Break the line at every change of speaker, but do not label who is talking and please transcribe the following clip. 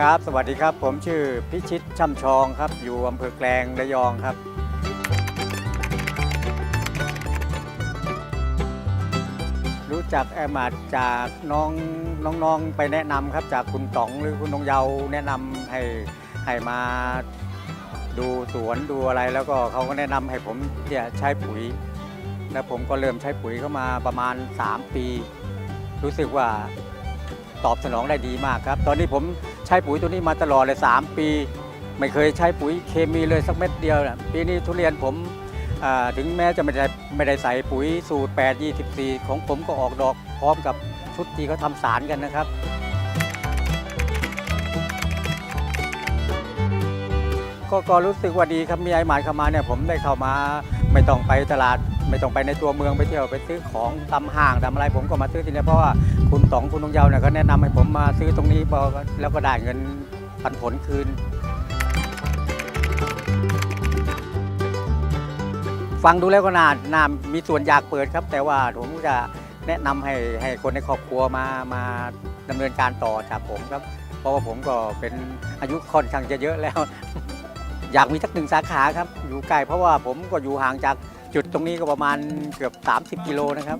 ครับ สวัสดีครับ ผมชื่อพิชิตช่ำชองครับ อยู่อำเภอแกลงระยองครับ รู้จักแอมมาจากน้องน้องๆไปแนะนำครับ จากคุณต๋องหรือคุณนงเยาแนะนำให้ให้มาดูสวนดูอะไรแล้วก็เขาก็แนะนำให้ผมเนี่ยใช้ปุ๋ย แล้วผมก็เริ่มใช้ปุ๋ยเข้ามาประมาณ 3 ปี รู้สึกว่าตอบสนองได้ดีมากครับ ตอนนี้ผม ช้ปุ๋ยตัวนี้มาตลอดเลย 3 ปี ไม่เคยใช้ปุ๋ยเคมีเลยสักเม็ดเดียวนะปีนี้ทุเรียนผมถึงแม้จะไม่ได้ไม่ได้ใส่ปุ๋ยสูตร 8 24 ของผมก็ออกดอกพร้อมกับชุดที่เขาทำสารกันนะครับ ก็ก็รู้สึกว่าดีครับมีไอหมายเข้ามาเนี่ยผมได้เข้ามาไม่ต้องไปตลาด ไม่ต้องไปในตัวเมืองไปเที่ยวไปซื้อของตามห้างตามอะไร ผมก็มาซื้อที่นี่เพราะว่าคุณต๋องคุณนงเยาเนี่ยเขาแนะนำให้ผมมาซื้อตรงนี้พอแล้วก็ได้เงินปันผลคืน ฟังดูแล้วก็น่าน่ามีส่วนอยากเปิดครับ แต่ว่าผมจะแนะนำให้ให้คนในครอบครัวมามาดำเนินการต่อจากผมครับ เพราะว่าผมก็เป็นอายุค่อนข้างจะเยอะแล้ว อยากมีสักหนึ่งสาขาครับ อยู่ใกล้เพราะว่าผมก็อยู่ห่างจาก จุดตรงนี้ก็ประมาณเกือบ 30 กิโลนะครับ